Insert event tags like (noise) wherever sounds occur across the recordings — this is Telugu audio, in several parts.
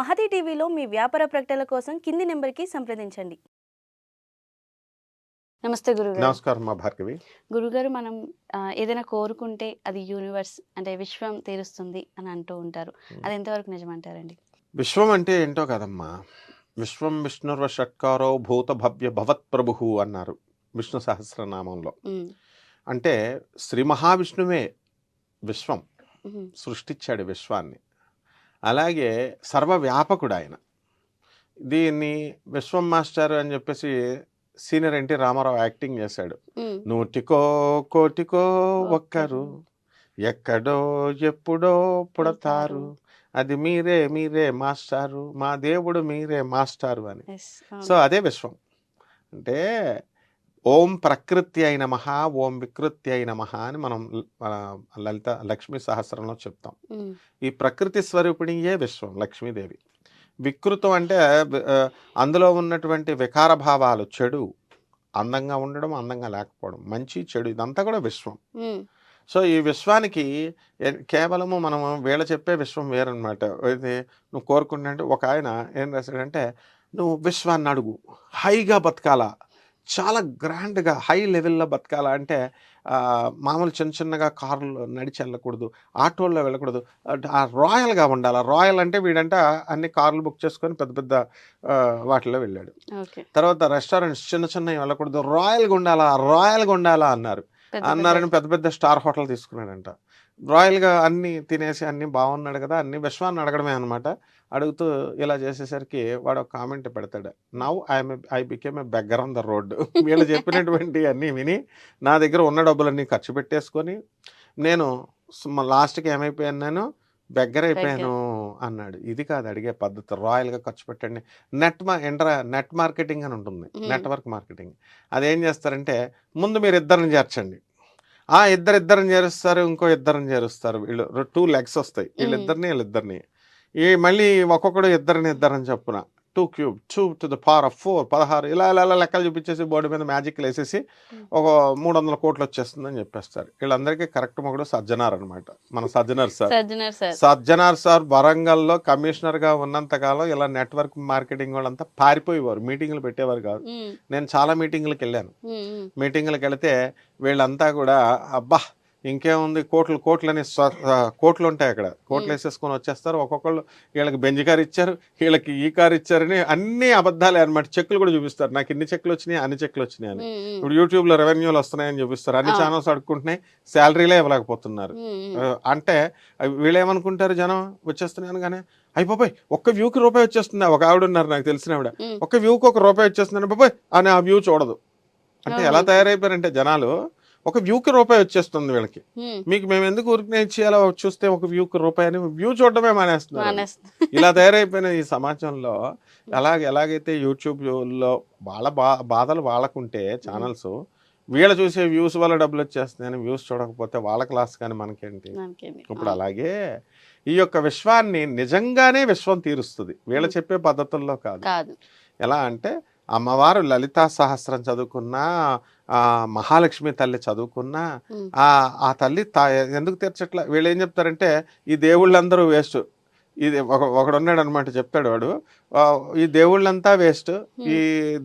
మహతి టీవీలో మీ వ్యాపార ప్రకటనల కోసం కింది నెంబర్కి సంప్రదించండి. నమస్తే గురుగారు. నమస్కారం మా భార్గవి. గురుగారు మనం ఏదైనా కోరుకుంటే అది యూనివర్స్ అంటే విశ్వం తీరుస్తుంది అని అంటూ ఉంటారు. అది ఎంతవరకు నిజమంటారండి? విశ్వం అంటే ఏంటో కదమ్మా. విశ్వం విష్ణుర్వ షట్కారో భూత భవ్య భవత్ ప్రభు అన్నారు విష్ణు సహస్రనామంలో. అంటే శ్రీ మహావిష్ణువే విశ్వం. సృష్టించాడు విశ్వాన్ని. అలాగే సర్వవ్యాపకుడు ఆయన దీన్ని విశ్వం మాస్టర్ అని చెప్పేసి సీనియర్ ఎన్టీ రామారావు యాక్టింగ్ చేశాడు. నూటికో కోటికో ఒక్కరు ఎక్కడో ఎప్పుడో పుడతారు. అది మీరే మీరే మాస్టారు మా దేవుడు మీరే మాస్టారు అని. సో అదే విశ్వం. అంటే ఓం ప్రకృతి అయిన మహా ఓం వికృతి అయిన మహా అని మనం లలిత లక్ష్మీ సహస్రంలో చెప్తాం. ఈ ప్రకృతి స్వరూపిణియే విశ్వం లక్ష్మీదేవి. వికృతం అంటే అందులో ఉన్నటువంటి వికార భావాలు చెడు. అందంగా ఉండడం అందంగా లేకపోవడం. మంచి చెడు ఇదంతా కూడా విశ్వం. సో ఈ విశ్వానికి కేవలము మనం వీళ్ళ చెప్పే విశ్వం వేరనమాట అయితే నువ్వు కోరుకుంటే ఒక ఆయన ఏం రాశాడంటే నువ్వు విశ్వాన్ని అడుగు. హైగా బతకాలా. చాలా గ్రాండ్గా హై లెవెల్లో బతకాలా అంటే ఆ, మామూలు చిన్న చిన్నగా కార్లు నడిచి వెళ్ళకూడదు ఆటోల్లో వెళ్ళకూడదు. రాయల్గా ఉండాలి. రాయల్ అంటే వీడంట అన్ని కార్లు బుక్ చేసుకొని పెద్ద పెద్ద వాటిలో వెళ్ళాడు. తర్వాత రెస్టారెంట్స్ చిన్న చిన్నవి వెళ్ళకూడదు. రాయల్గా ఉండాలా? రాయల్గా ఉండాలా? అన్నారు. అన్నారని పెద్ద పెద్ద స్టార్ హోటల్ తీసుకున్నాడంట. రాయల్గా అన్ని తినేసి అన్ని బాగున్నాడు కదా! అన్ని విశ్వాన్ని అడగడమే అనమాట అడుగుతూ ఇలా చేసేసరికి వాడు ఒక కామెంట్ పెడతాడు. Now I'm I became a beggar on the road వీళ్ళు చెప్పినటువంటి అన్నీ విని నా దగ్గర ఉన్న డబ్బులన్నీ ఖర్చు పెట్టేసుకొని నేను లాస్ట్కి ఏమైపోయాను నేను? బెగ్గర్ అయిపోయాను అన్నాడు. ఇది కాదు అడిగే పద్ధతి. రాయల్గా ఖర్చు పెట్టండి. నెట్ మా ఎంటర్ నెట్ మార్కెటింగ్ అని ఉంటుంది. Network marketing. అదేం చేస్తారంటే ముందు మీరు ఇద్దరిని చేర్చండి. ఆ ఇద్దరు ఇద్దరిని చేరుస్తారు ఇంకో ఇద్దరిని చేరుస్తారు. వీళ్ళు టూ లెగ్స్ వస్తాయి. వీళ్ళిద్దరిని వీళ్ళిద్దరిని. ఈ మళ్ళీ ఒక్కొక్కడు ఇద్దరిని ఇద్దరని చెప్పున. Two cube two to the power of four పదహారు ఇలా ఇలా ఇలా లెక్కలు చూపించేసి బోర్డు మీద మ్యాజిక్లు వేసేసి ఒక మూడు వందల కోట్లు వచ్చేస్తుందని చెప్పేస్తారు. వీళ్ళందరికీ కరెక్ట్ మొగడు సజ్జనార్ అనమాట మన సజ్జనార్ సార్. సజ్జనర్ సార్. వరంగల్లో కమిషనర్గా ఉన్నంతకాలం ఇలా నెట్వర్క్ మార్కెటింగ్ వాళ్ళంతా పారిపోయేవారు. మీటింగ్లు పెట్టేవారు కాదు. నేను చాలా మీటింగ్లకు వెళ్ళాను. మీటింగ్లకు వెళితే వీళ్ళంతా కూడా అబ్బా ఇంకేముంది? కోట్లు స్వ- ఆ, కోట్లు ఉంటాయి అక్కడ. కోట్లు. వేసేసుకొని వచ్చేస్తారు. ఒక్కొక్కళ్ళు వీళ్ళకి బెంజ్ కార్ ఇచ్చారు వీళ్ళకి ఈ కార్ ఇచ్చారని అన్ని అబద్ధాలే అనమాట చెక్కులు కూడా చూపిస్తారు. నాకు ఇన్ని చెక్కులు వచ్చినాయి అన్ని చెక్కులు వచ్చినాయి అని. ఇప్పుడు యూట్యూబ్లో రెవెన్యూలు వస్తున్నాయని చూపిస్తారు. అన్ని. ఛానల్స్ అడుక్కుంటున్నాయి. శాలరీలే ఇవ్వలేకపోతున్నారు. అంటే వీళ్ళేమనుకుంటారు జనం? వచ్చేస్తున్నాను కానీ అయిపోయి ఒక్క వ్యూకి రూపాయి వచ్చేస్తుంది. ఒక ఆవిడ ఉన్నారు నాకు తెలిసిన ఆవిడ. ఒక్క వ్యూకి ఒక రూపాయి వచ్చేస్తుందని బాబాయ్ అని ఆ వ్యూ చూడదు. అంటే ఎలా. తయారైపోయారంటే జనాలు ఒక వ్యూకి రూపాయి వచ్చేస్తుంది వీళ్ళకి. మీకు మేము ఎందుకు ఊరికి ఇచ్చేయాలో చూస్తే ఒక వ్యూకి రూపాయి అని వ్యూ చూడడమే మానేస్తున్నారు. మానేస్తా. ఇలా తయారైపోయిన ఈ సమాజంలో ఎలాగ ఎలాగైతే యూట్యూబ్లో వాళ్ళ బా బాధలు వాళ్ళకుంటే ఛానల్స్ వీళ్ళ చూసే వ్యూస్ వల్ల డబ్బులు వచ్చేస్తున్నాయని వ్యూస్ చూడకపోతే వాళ్ళ క్లాస్ కానీ మనకేంటి? ఇప్పుడు అలాగే ఈ యొక్క విశ్వాన్ని నిజంగానే విశ్వం తీరుస్తుంది. వీళ్ళ చెప్పే పద్ధతుల్లో కాదు. ఎలా అంటే అమ్మవారు లలితా సహస్రం చదువుకున్నా ఆ మహాలక్ష్మి తల్లి చదువుకున్నా ఆ ఆ తల్లి తా ఎందుకు తీర్చట్లా? వీళ్ళు ఏం చెప్తారంటే ఈ దేవుళ్ళందరూ వేస్ట్. ఇది ఒక ఒకడున్నాడు అనమాట చెప్తాడు వాడు. ఈ దేవుళ్ళంతా వేస్ట్. ఈ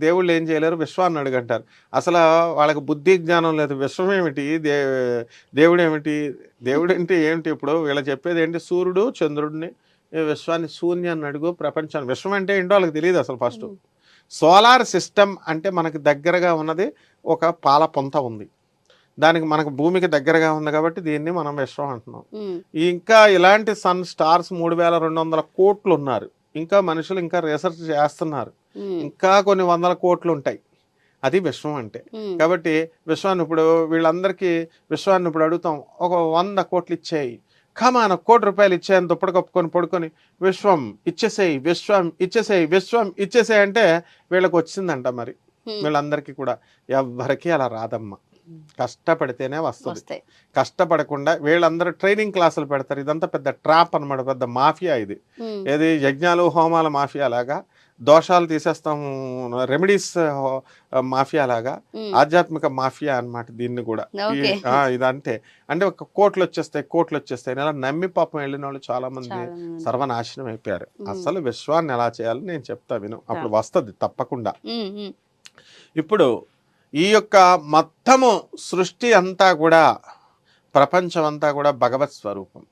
దేవుళ్ళు ఏం చేయలేరు విశ్వాన్ని అడుగంటారు. అసలు వాళ్ళకి బుద్ధి జ్ఞానం లేదు. విశ్వం ఏమిటి? దే దేవుడు ఏమిటి? దేవుడు అంటే ఏమిటి ఇప్పుడు? వీళ్ళ చెప్పేది ఏంటి? సూర్యుడు చంద్రుడిని విశ్వాన్ని శూన్యాన్ని అడుగు ప్రపంచాన్ని. విశ్వం అంటే ఏంటో వాళ్ళకి తెలియదు అసలు ఫస్ట్. సోలార్ సిస్టమ్ అంటే మనకి దగ్గరగా ఉన్నది ఒక పాల పొంత ఉంది. దానికి మనకు భూమికి దగ్గరగా ఉంది కాబట్టి దీన్ని మనం విశ్వం అంటున్నాం. ఇంకా ఇలాంటి సన్ స్టార్స్ మూడు వేల రెండు వందల కోట్లు ఉన్నారు ఇంకా మనుషులు ఇంకా రీసెర్చ్ చేస్తున్నారు. ఇంకా కొన్ని వందల కోట్లు ఉంటాయి అది విశ్వం అంటే. కాబట్టి విశ్వాన్ని ఇప్పుడు వీళ్ళందరికీ విశ్వాన్ని ఇప్పుడు అడుగుతాం. ఒక వంద కోట్లు ఇచ్చేయి. కమాన కోటి రూపాయలు ఇచ్చేయని దుప్పటి కప్పుకొని పడుకొని విశ్వం ఇచ్చేసేయి విశ్వం ఇచ్చేసేయి విశ్వం ఇచ్చేసేయి అంటే వీళ్ళకి వచ్చిందంట మరి. వీళ్ళందరికీ కూడా ఎవ్వరికీ అలా రాదమ్మా. కష్టపడితేనే వస్తుంది. వస్తాయి. కష్టపడకుండా వీళ్ళందరూ ట్రైనింగ్ క్లాసులు పెడతారు. ఇదంతా పెద్ద ట్రాప్ అన్నమాట పెద్ద మాఫియా ఇది. ఏది యజ్ఞాలు హోమాల మాఫియా లాగా దోషాలు తీసేస్తాము రెమెడీస్ మాఫియా లాగా ఆధ్యాత్మిక మాఫియా అన్నమాట దీన్ని కూడా. ఇదంతే అంటే ఒక కోట్లు వచ్చేస్తాయి కోట్లు వచ్చేస్తాయి. ఇలా నమ్మి పాపం వెళ్ళిన వాళ్ళు చాలా మంది. సర్వనాశనం అయిపోయారు. అసలు విశ్వాన్ని ఎలా చేయాలో నేను చెప్తా విను. అప్పుడు వస్తుంది తప్పకుండా. ఇప్పుడు ఈ యొక్క మొత్తము సృష్టి అంతా కూడా ప్రపంచం అంతా కూడా భగవత్ స్వరూపం.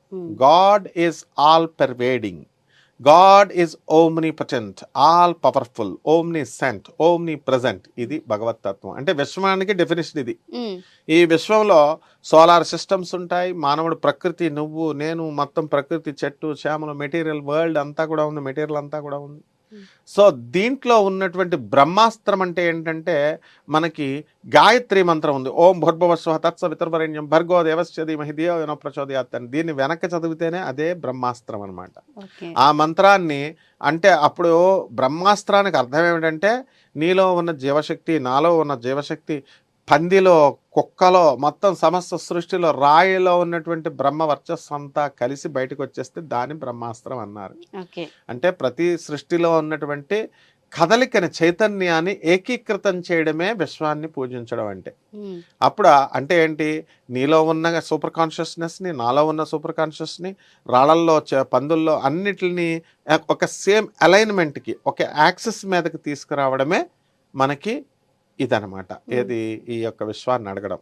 God is all pervading God is omnipotent all powerful omniscient omnipresent ఇది భగవత్ తత్వం. అంటే విశ్వానికి డెఫినేషన్ ఇది. ఉమ్, ఈ విశ్వంలో సోలార్ సిస్టమ్స్ ఉంటాయి మానవుడు ప్రకృతి నువ్వు నేను మొత్తం ప్రకృతి చెట్టు చేమలు మెటీరియల్ వరల్డ్ అంతా కూడా ఉంది మెటీరియల్ అంతా కూడా ఉంది. Hmm. సో దీంట్లో ఉన్నటువంటి బ్రహ్మాస్త్రం అంటే ఏంటంటే మనకి గాయత్రి మంత్రం ఉంది. ఓం భూర్భవస్వ తత్సవితుర్వరేణ్యం భర్గో దేవస్య ధీమహి ధియో యోనో ప్రచోదయాత్ అని. దీన్ని వెనక్కి చదివితేనే అదే బ్రహ్మాస్త్రం అనమాట ఆ మంత్రాన్ని అంటే అప్పుడు బ్రహ్మాస్త్రానికి అర్థం ఏమిటంటే నీలో ఉన్న జీవశక్తి నాలో ఉన్న జీవశక్తి పందిలో కుక్కలో మొత్తం సమస్త సృష్టిలో రాయిలో ఉన్నటువంటి బ్రహ్మ వర్చస్సు అంతా కలిసి బయటకు వచ్చేస్తే దాని బ్రహ్మాస్త్రం అన్నారు. అంటే ప్రతి సృష్టిలో ఉన్నటువంటి కదలికని చైతన్యాన్ని ఏకీకృతం చేయడమే విశ్వాన్ని పూజించడం అంటే. అప్పుడు అంటే ఏంటి? నీలో ఉన్న సూపర్ కాన్షియస్నెస్ని నాలో ఉన్న సూపర్ కాన్షియస్ని రాళ్ళల్లో పందుల్లో అన్నిటిని ఒక సేమ్ అలైన్మెంట్కి ఒక యాక్సెస్ మీదకి తీసుకురావడమే మనకి ఇదనమాట. ఏది? ఈ యొక్క విశ్వాన్ని అడగడం.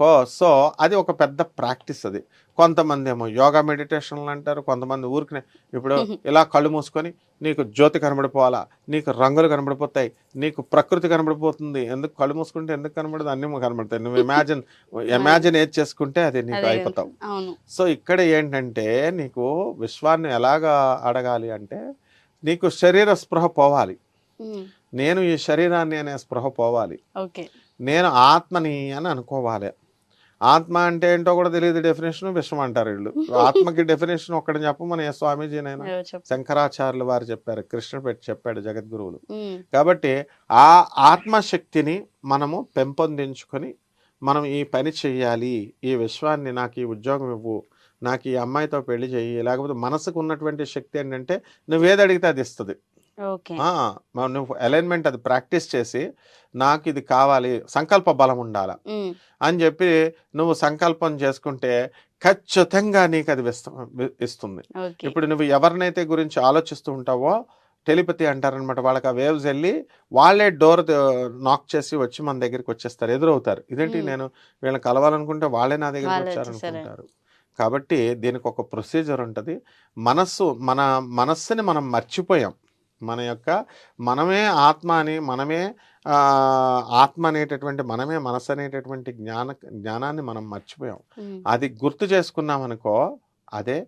కో సో అది ఒక పెద్ద ప్రాక్టీస్ అది. కొంతమంది ఏమో యోగా మెడిటేషన్లు అంటారు కొంతమంది ఊరికి ఇప్పుడు ఇలా కళ్ళు మూసుకొని నీకు జ్యోతి కనబడిపోవాలా నీకు రంగులు కనబడిపోతాయి నీకు ప్రకృతి కనబడిపోతుంది ఎందుకు కళ్ళు మూసుకుంటే ఎందుకు కనబడదు అన్ని కనబడతాయి. నువ్వు ఇమాజిన్ ఇమాజిన్ (laughs) ఏది చేసుకుంటే అది నీకు అయిపోతావు. సో ఇక్కడ ఏంటంటే నీకు విశ్వాన్ని ఎలాగా అడగాలి అంటే నీకు శరీర స్పృహ పోవాలి. నేను ఈ శరీరాన్ని అనే స్పృహ పోవాలి. ఓకే. నేను ఆత్మని అని అనుకోవాలి. ఆత్మ అంటే ఏంటో కూడా తెలియదు డెఫినేషన్ విశ్వం అంటారు వీళ్ళు. ఆత్మకి డెఫినేషన్ ఒక్కటి చెప్పమని ఏ స్వామీజీనైనా ఎవరు చెప్పు శంకరాచార్యులు వారు చెప్పారు కృష్ణ పెట్టి చెప్పాడు జగద్గురువులు. కాబట్టి ఆ ఆత్మశక్తిని మనము పెంపొందించుకొని మనం ఈ పని చెయ్యాలి ఈ విశ్వాన్ని నాకు ఈ ఉద్యోగం ఇవ్వు నాకు ఈ అమ్మాయితో పెళ్ళి చెయ్యి లేకపోతే మనసుకు ఉన్నటువంటి శక్తి ఏంటంటే నువ్వేది అడిగితే అది ఇస్తుంది. నువ్వు అలైన్మెంట్ అది ప్రాక్టీస్ చేసి నాకు ఇది కావాలి సంకల్ప బలం ఉండాల అని చెప్పి నువ్వు సంకల్పం చేసుకుంటే ఖచ్చితంగా నీకు అది ఇస్తుంది. ఇప్పుడు నువ్వు ఎవరినైతే గురించి ఆలోచిస్తూ ఉంటావో టెలిపతి అంటారనమాట వాళ్ళకి ఆ వేవ్స్ వెళ్ళి వాళ్ళే డోర్ నాక్ చేసి వచ్చి మన దగ్గరికి వచ్చేస్తారు ఎదురవుతారు. ఇదేంటి. నేను వీళ్ళని కలవాలనుకుంటే వాళ్ళే నా దగ్గరికి వచ్చారనుకుంటారు. కాబట్టి దీనికి ఒక ప్రొసీజర్ ఉంటుంది. మనస్సు మన మనస్సుని మనం మర్చిపోయాం. మన యొక్క మనమే ఆత్మ అని మనమే ఆత్మ అనేటటువంటి మనమే మనసు అనేటటువంటి జ్ఞాన జ్ఞానాన్ని మనం మర్చిపోయాం. అది గుర్తు చేసుకున్నాం అనుకో అదే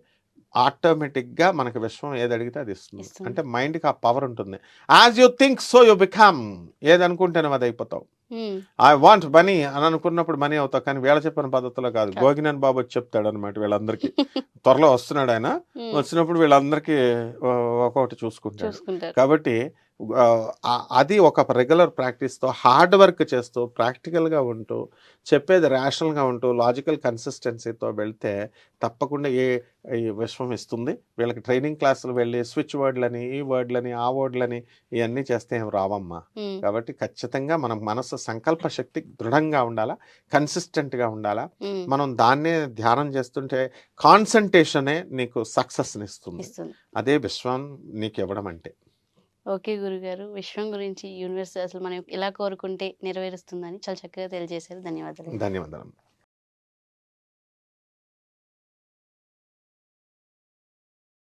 ఆటోమేటిక్గా మనకి విశ్వం ఏది అడిగితే అది ఇస్తుంది. అంటే మైండ్కి ఆ పవర్ ఉంటుంది. As you think so you become ఏది అనుకుంటే నువ్వు అది అయిపోతావు. ఐ వాంట్ మనీ అని అనుకున్నప్పుడు మనీ అవుతావు కానీ వీళ్ళ చెప్పిన పద్ధతిలో కాదు. గోగినన్ బాబు వచ్చి చెప్తాడు అనమాట వీళ్ళందరికీ. త్వరలో వస్తున్నాడు ఆయన. (laughs) వచ్చినప్పుడు వీళ్ళందరికీ ఒక్కొక్కటి చూసుకుంటాడు. చూసుకుంటారు. కాబట్టి అది ఒక రెగ్యులర్ ప్రాక్టీస్తో హార్డ్ వర్క్ చేస్తూ ప్రాక్టికల్గా ఉంటూ చెప్పేది రేషనల్గా ఉంటూ లాజికల్ కన్సిస్టెన్సీతో వెళ్తే తప్పకుండా ఏ ఈ విశ్వం ఇస్తుంది. వీళ్ళకి ట్రైనింగ్ క్లాసులు వెళ్ళి స్విచ్ వర్డ్లని ఈ వర్డ్లని ఆ వర్డ్లని ఇవన్నీ చేస్తే ఏం రావమ్మా. కాబట్టి ఖచ్చితంగా మనం మనసు సంకల్ప శక్తి దృఢంగా ఉండాలా కన్సిస్టెంట్గా ఉండాలా. మనం దాన్నే ధ్యానం చేస్తుంటే కాన్సన్ట్రేషనే నీకు సక్సెస్ని ఇస్తుంది. అదే విశ్వం నీకు ఇవ్వడం అంటే. ఓకే గురుగారు. విశ్వం గురించి యూనివర్స్ అసలు మనం ఎలా కోరుకుంటే నెరవేరుస్తుందని చాలా చక్కగా తెలియజేశారు. ధన్యవాదాలు. ధన్యవాదాలు.